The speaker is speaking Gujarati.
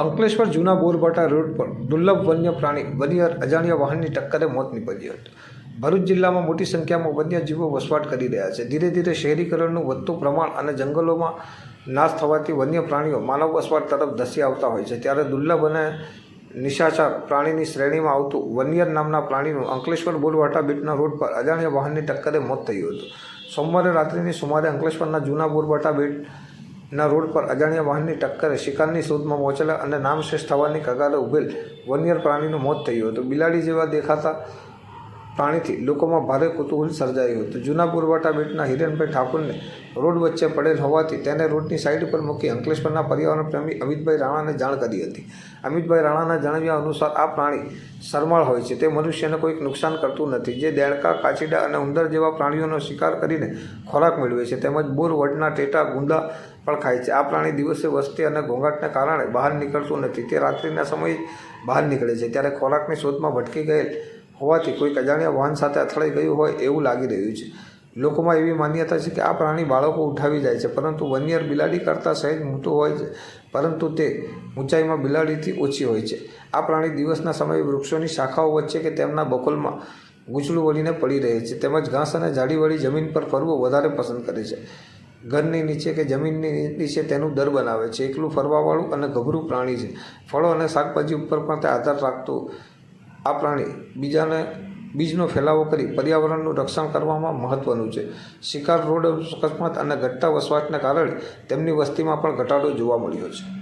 અંકલેશ્વર જૂના બોરબાટા રોડ પર દુર્લભ વન્ય પ્રાણી, વન્ય અજાણ્યા વાહનની ટક્કરે મોત નીપજ્યું હતું. ભરૂચ જિલ્લામાં મોટી સંખ્યામાં વન્યજીવો વસવાટ કરી રહ્યા છે. ધીરે ધીરે શહેરીકરણનું વધતું પ્રમાણ અને જંગલોમાં નાશ થવાથી વન્ય પ્રાણીઓ માનવ વસવાટ તરફ ધસી આવતા હોય છે. ત્યારે દુર્લભ અને નિશાચર પ્રાણીની શ્રેણીમાં આવતું વન્યર નામના પ્રાણીનું અંકલેશ્વર બોરવાટા બીટના રોડ પર અજાણ્યા વાહનની ટક્કરે મોત થયું હતું. સોમવારે રાત્રિની સુમારે અંકલેશ્વરના જૂના બોરવાટા બીટ ના રોડ પર અજાણ્યા વાહનની ટક્કરે શિકારની શોધમાં પહોંચેલા અને નામશેષ થવાની કગારે ઉભેલ વન્યર પ્રાણીનું મોત થયું હતું. બિલાડી જેવા દેખાતા પ્રાણીથી લોકોમાં ભારે કુતૂહલ સર્જાયું હતું. જૂના પુરવઠા બેટના હિરેનભાઈ ઠાકુરને રોડ વચ્ચે પડેલ હોવાથી તેને રોડની સાઈડ પર મૂકી અંકલેશ્વરના પર્યાવરણ પ્રેમી અમિતભાઈ રાણાને જાણ કરી હતી. અમિતભાઈ રાણાના જણાવ્યા અનુસાર આ પ્રાણી શરમાળ હોય છે. તે મનુષ્યને કોઈક નુકસાન કરતું નથી. જે દેડકા, કાચીડા અને ઉંદર જેવા પ્રાણીઓનો શિકાર કરીને ખોરાક મેળવે છે. તેમજ બોર વડના ટેટા, ગુંદા પણ ખાય છે. આ પ્રાણી દિવસે વસ્તી અને ઘોંઘાટને કારણે બહાર નીકળતું નથી. તે રાત્રિના સમયે બહાર નીકળે છે. ત્યારે ખોરાકની શોધમાં ભટકી ગયેલ હોવાથી કોઈક અજાણ્યા વાહન સાથે અથડાઈ ગયું હોય એવું લાગી રહ્યું છે. લોકોમાં એવી માન્યતા છે કે આ પ્રાણી બાળકો ઉઠાવી જાય છે, પરંતુ વન્યર બિલાડી કરતાં સહેજ મોટું હોય છે, પરંતુ તે ઊંચાઈમાં બિલાડીથી ઓછી હોય છે. આ પ્રાણી દિવસના સમયે વૃક્ષોની શાખાઓ વચ્ચે કે તેમના બકોલમાં ગૂંચળું વળીને પડી રહે છે. તેમજ ઘાસ અને જાડીવાળી જમીન પર ફરવું વધારે પસંદ કરે છે. ઘરની નીચે કે જમીનની નીચે તેનું દર બનાવે છે. એકલું ફરવાવાળું અને ગભરું પ્રાણી છે. ફળો અને શાકભાજી ઉપર પણ તે આધાર રાખતું આ પ્રાણી. બીજાને બીજનો ફેલાવો કરી પર્યાવરણનું રક્ષણ કરવામાં મહત્ત્વનું છે. શિકાર રોડ અકસ્માત અને ઘટતા વસવાટને કારણે તેમની વસ્તીમાં પણ ઘટાડો જોવા મળ્યો છે.